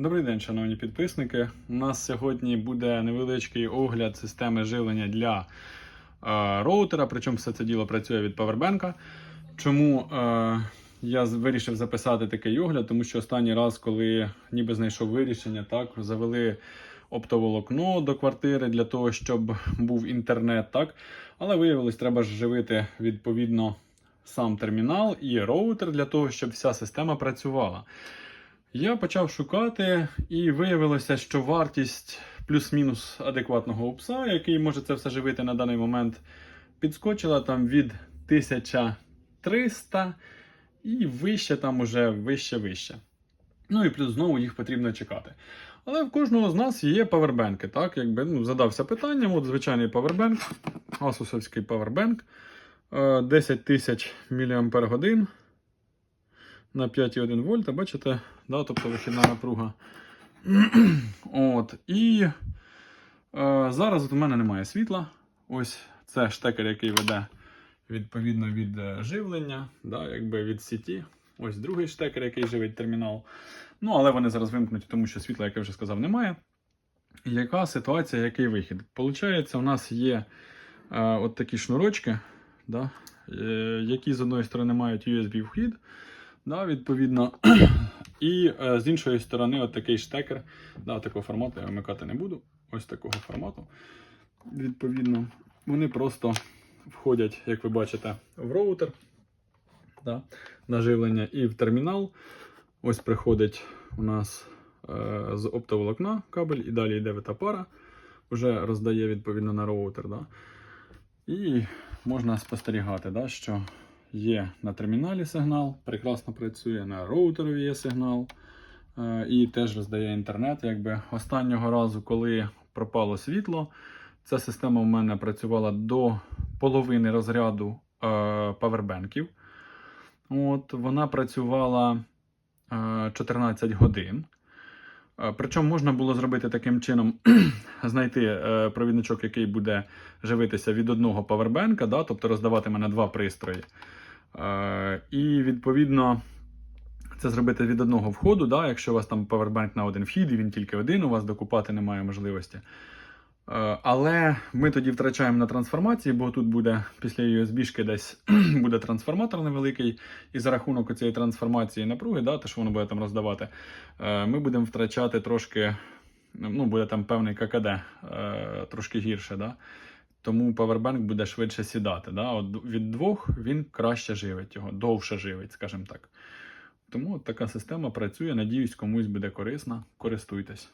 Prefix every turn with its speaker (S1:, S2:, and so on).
S1: Добрий день, шановні підписники. У нас сьогодні буде невеличкий огляд системи живлення для е, роутера, причому все це діло працює від Powerbank. Чому е, я вирішив записати такий огляд? Тому що останній раз, коли ніби знайшов вирішення, так, завели оптоволокно до квартири для того, щоб був інтернет, так. Але виявилось, треба ж живити відповідно сам термінал і роутер для того, щоб вся система працювала. Я почав шукати, і виявилося, що вартість плюс-мінус адекватного упса, який може це все живити на даний момент, підскочила там від 1300 і вище там уже вище вище. Ну і плюс знову їх потрібно чекати. Але в кожного з нас є павербенки. Так, якби ну, задався питанням, от звичайний павербенк, асусовський павербенк, е, 10 тисяч мАч на 5,1 вольта, бачите, да, тобто вихідна напруга. От, І е, зараз от у мене немає світла. Ось це штекер, який веде відповідно від е, живлення, да, якби від сіті. Ось другий штекер, який живить термінал. Ну, але вони зараз вимкнуті, тому що світла, як я вже сказав, немає. Яка ситуація, який вихід? Получається, у нас є е, от такі шнурочки, да, е, які з одної сторони мають USB-вхід, да, відповідно. І е, з іншої сторони, от штекер. Да, такого формату я вимикати не буду. Ось такого формату. Відповідно, вони просто входять, як ви бачите, в роутер да, на живлення і в термінал. Ось приходить у нас е, з оптоволокна кабель, і далі йде витапара, вже роздає відповідно на роутер. Да. І можна спостерігати, да, що є на терміналі сигнал, прекрасно працює, на роутерові є сигнал. е, І теж роздає інтернет. Якби останнього разу, коли пропало світло, ця система у мене працювала до половини розряду е, павербенків. От, вона працювала е, 14 годин. Е, Причому можна було зробити таким чином, знайти е, провідничок, який буде живитися від одного павербенка, да, тобто роздаватиме на два пристрої. Е, І відповідно це зробити від одного входу. Да, якщо у вас там павербенк на один вхід, і він тільки один, у вас докупати немає можливості. Е, Але ми тоді втрачаємо на трансформації, бо тут буде після USB-шки десь буде трансформатор невеликий, і за рахунок цієї трансформації напруги, да, те, що воно буде там роздавати, е, ми будемо втрачати трошки, ну, буде там певний ККД трошки гірше. Да? Тому павербенк буде швидше сідати. Да? От від двох він краще живить його, довше живить, скажімо так. Тому от така система працює. Надіюсь, комусь буде корисна. Користуйтесь.